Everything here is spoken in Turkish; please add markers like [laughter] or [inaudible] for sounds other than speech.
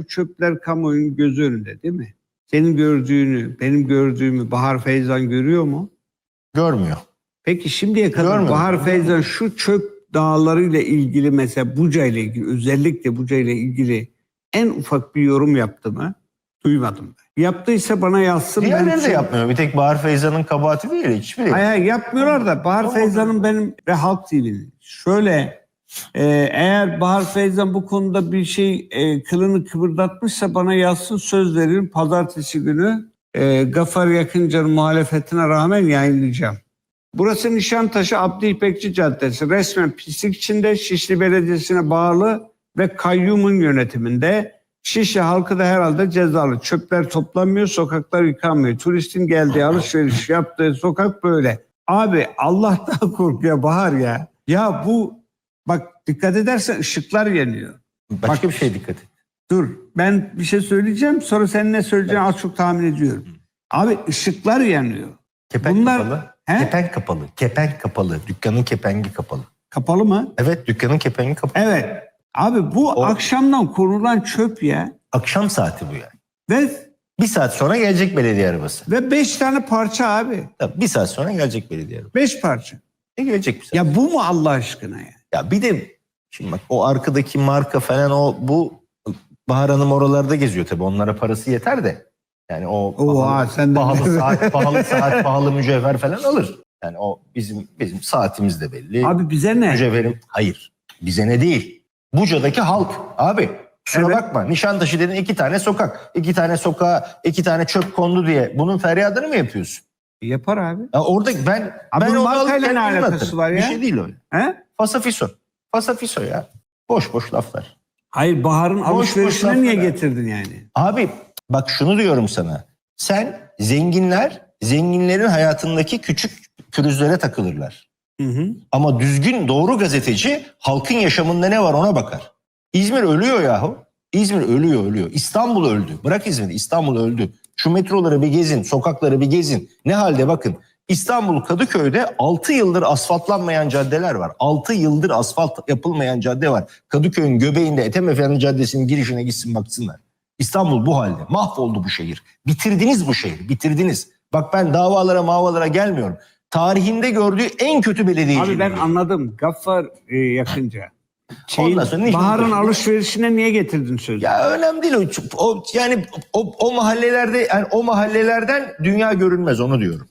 bu çöpler kamuoyunun gözü önünde değil mi? Senin gördüğünü, benim gördüğümü Bahar Feyzan görüyor mu? Görmüyor. Peki şimdiye kadar Görmüyorum. Bahar Feyzan şu çöp dağlarıyla ilgili mesela Buca ile ilgili özellikle Buca ile ilgili en ufak bir yorum yaptı mı? Duymadım ben. Yaptıysa bana yazsın. Diğerleri de şey- yapmıyor. Bir tek Bahar Feyza'nın kabahati değil hiçbiri. Hayır hayır, yapmıyorlar da Bahar Feyzan'ın benim ve Halk TV'nin şöyle e, eğer Bahar Feyzan bu konuda bir şey e, kılını kıpırdatmışsa bana yazsın söz veririm pazartesi günü e, Gafar Yakıncan'ın muhalefetine rağmen yayınlayacağım. Burası Nişantaşı Abdi İpekçi Caddesi. Resmen pislik içinde Şişli Belediyesi'ne bağlı ve kayyumun yönetiminde. Şişli halkı da herhalde cezalı. Çöpler toplanmıyor, sokaklar yıkanmıyor. Turistin geldiği alışveriş yaptığı sokak böyle. Abi Allah'tan [laughs] kork ya Bahar ya. Ya bu bak dikkat edersen ışıklar yanıyor. Başka bir şey dikkat et. Dur ben bir şey söyleyeceğim sonra sen ne söyleyeceğini az çok tahmin ediyorum. Abi ışıklar yanıyor. Kepenk Bunlar- kapalı. He? Kepenk kapalı. Kepenk kapalı. Dükkanın kepengi kapalı. Kapalı mı? Evet dükkanın kepengi kapalı. Evet. Abi bu O- akşamdan konulan çöp ya. Akşam saati bu yani. Ve Bir saat sonra gelecek belediye arabası. ve beş tane parça abi. Tabii bir saat sonra gelecek belediye arabası. Beş parça. Ne gelecek bir saat? Ya bu mu Allah aşkına ya? Ya bir de şimdi bak o arkadaki marka falan o bu Bahar Hanım oralarda geziyor tabii onlara parası yeter de. Yani o Oha pahalı, sen de pahalı saat, [laughs] pahalı saat, pahalı mücevher falan alır. Yani o bizim bizim saatimiz de belli. Abi bize ne? Mücevherim hayır. Bize ne değil. Buca'daki halk abi. Kusura Evet. bakma. Nişantaşı dedin iki tane sokak. iki tane sokağa iki tane çöp kondu diye. Bunun feryadını mı yapıyorsun? Yapar abi. Ya orada ben Abi ben bunun onu markayla alıp ne alakası var ya? Bir şey değil o. He? Fasafiso. Fasafiso ya. Boş boş laflar. Hayır Bahar'ın alışverişine niye getirdin yani? Abi bak şunu diyorum sana. Sen zenginler, zenginlerin hayatındaki küçük pürüzlere takılırlar. Hı hı. Ama düzgün doğru gazeteci halkın yaşamında ne var ona bakar. İzmir ölüyor yahu. İzmir ölüyor ölüyor. İstanbul öldü. Bırak İzmir'i İstanbul öldü. Şu metroları bir gezin, sokakları bir gezin. Ne halde bakın. İstanbul Kadıköy'de 6 yıldır asfaltlanmayan caddeler var. 6 yıldır asfalt yapılmayan cadde var. Kadıköy'ün göbeğinde Ethem Efendi Caddesi'nin girişine gitsin baksınlar. İstanbul bu halde. Mahvoldu bu şehir. Bitirdiniz bu şehri. Bitirdiniz. Bak ben davalara mavalara gelmiyorum. Tarihinde gördüğü en kötü belediyeci. Abi ben anladım. Gaffar e, yakınca. Şeyin, Ondan sonra Bahar'ın alışverişine niye getirdin sözü? Ya önemli değil o. o yani o, o mahallelerde yani o mahallelerden dünya görünmez onu diyorum.